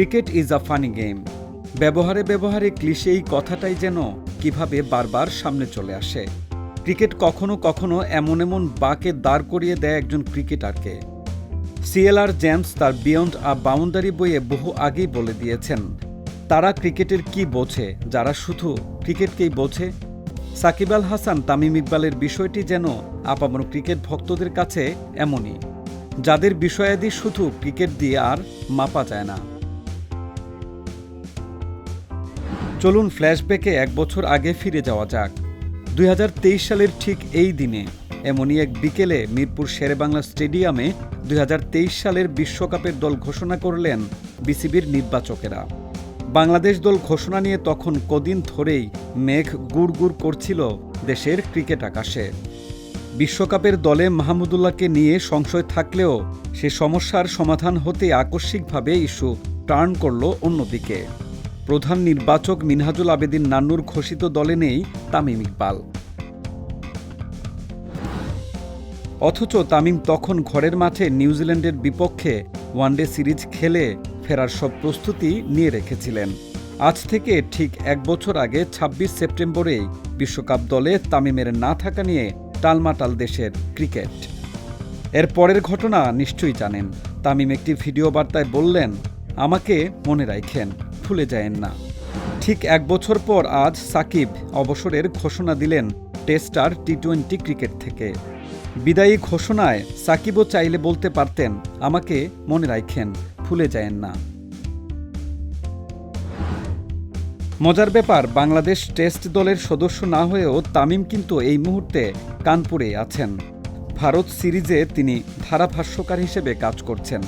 Cricket is a funny game. ব্যবহারে ব্যবহারে cliche এই কথাটাই যেন কীভাবে বারবার সামনে চলে আসে। ক্রিকেট কখনো কখনো এমন এমন বাকে দাঁড় করিয়ে দেয় একজন ক্রিকেটারকে। সিএলআর জেমস তার বিয়ন্ড আ বাউন্ডারি বইয়ে বহু আগেই বলে দিয়েছেন, তারা ক্রিকেটের কি বোঝে, যারা শুধু ক্রিকেটকেই বোঝে? সাকিব আল হাসান, তামিম ইকবালের বিষয়টি যেন আপামর ক্রিকেট ভক্তদের কাছে এমনই, যাদের বিষয়াদি শুধু ক্রিকেট দিয়ে আর মাপা যায় না। চলুন ফ্ল্যাশব্যাকে এক বছর আগে ফিরে যাওয়া যাক। দুই হাজার তেইশ সালের ঠিক এই দিনে, এমনই এক বিকেলে মিরপুর শেরেবাংলা স্টেডিয়ামে দুই হাজার তেইশ সালের বিশ্বকাপের দল ঘোষণা করলেন বিসিবির নির্বাচকেরা। বাংলাদেশ দল ঘোষণা নিয়ে তখন কদিন ধরেই মেঘ গুড় গুড় করছিল দেশের ক্রিকেট আকাশে। বিশ্বকাপের দলে মাহমুদুল্লাহকে নিয়ে সংশয় থাকলেও সে সমস্যার সমাধান হতে আকস্মিকভাবে ইস্যু টার্ন করল অন্যদিকে। প্রধান নির্বাচক মিনহাজুল আবেদিন নান্নুর ঘোষিত দলে নেই তামিম ইকবাল। অথচ তামিম তখন ঘরের মাঠে নিউজিল্যান্ডের বিপক্ষে ওয়ানডে সিরিজ খেলে ফেরার সব প্রস্তুতি নিয়ে রেখেছিলেন। আজ থেকে ঠিক এক বছর আগে ২৬ সেপ্টেম্বরেই বিশ্বকাপ দলে তামিমের না থাকা নিয়ে টালমাটাল দেশের ক্রিকেট। এর পরের ঘটনা নিশ্চয়ই জানেন। তামিম একটি ভিডিও বার্তায় বললেন আমাকে মনে রাখেন ভুলে যায়েন না। ঠিক এক বছর পর আজ সাকিব অবসরের ঘোষণা দিলেন টেস্টার টি টোয়েন্টি ক্রিকেট থেকে। বিদায়ী ঘোষণায় সাকিবও চাইলে বলতে পারতেন, আমাকে মনে রাখেন ভুলে যায়েন না। মজার ব্যাপার, বাংলাদেশ টেস্ট দলের সদস্য না হয়েও তামিম কিন্তু এই মুহূর্তে কানপুরে আছেন। ভারত সিরিজে তিনি ধারাভাষ্যকার হিসেবে কাজ করছেন।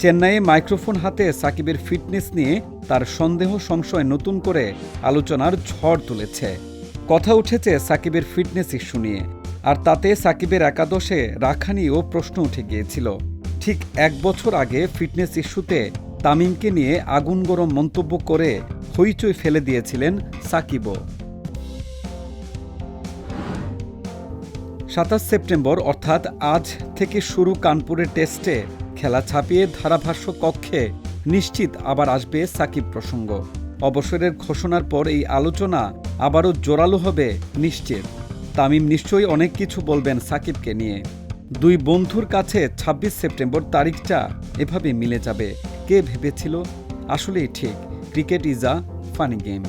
চেন্নাইয়ে মাইক্রোফোন হাতে সাকিবের ফিটনেস নিয়ে তার সন্দেহ সংশয় নতুন করে আলোচনার ঝড় তুলেছে। কথা উঠেছে সাকিবের ফিটনেস ইস্যু নিয়ে, আর তাতে সাকিবের একাদশে রাখা প্রশ্ন উঠে গিয়েছিল। ঠিক এক বছর আগে ফিটনেস ইস্যুতে তামিমকে নিয়ে আগুন গরম মন্তব্য করে হইচই ফেলে দিয়েছিলেন সাকিবও। সাতাশ সেপ্টেম্বর অর্থাৎ আজ থেকে শুরু কানপুরের টেস্টে খেলা ছাপিয়ে ধারাভাষ্য কক্ষে নিশ্চিত আবার আসবে সাকিব প্রসঙ্গ। অবসরের ঘোষণার পর এই আলোচনা আবারও জোরালো হবে নিশ্চিত তামিম নিশ্চয়ই অনেক কিছু বলবেন সাকিবকে নিয়ে। দুই বন্ধুর কাছে ২৬ সেপ্টেম্বর তারিখটা এভাবে মিলে যাবে। কে ভেবেছিল? আসলেই ঠিক। Cricket is a funny game.